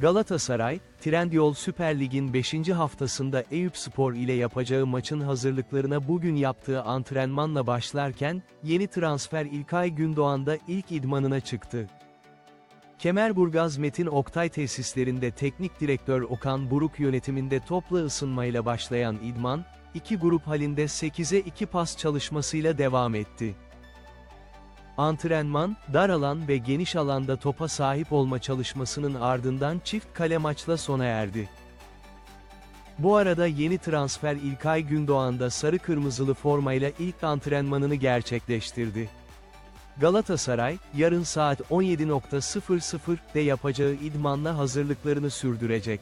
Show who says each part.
Speaker 1: Galatasaray, Trendyol Süper Lig'in 5. haftasında Eyüpspor ile yapacağı maçın hazırlıklarına bugün yaptığı antrenmanla başlarken, yeni transfer İlkay Gündoğan da ilk idmanına çıktı. Kemerburgaz Metin Oktay tesislerinde teknik direktör Okan Buruk yönetiminde topla ısınmayla başlayan idman, iki grup halinde 8'e 2 pas çalışmasıyla devam etti. Antrenman, dar alan ve geniş alanda topa sahip olma çalışmasının ardından çift kale maçla sona erdi. Bu arada yeni transfer İlkay Gündoğan da sarı kırmızılı formayla ilk antrenmanını gerçekleştirdi. Galatasaray, yarın saat 17.00'de yapacağı idmanla hazırlıklarını sürdürecek.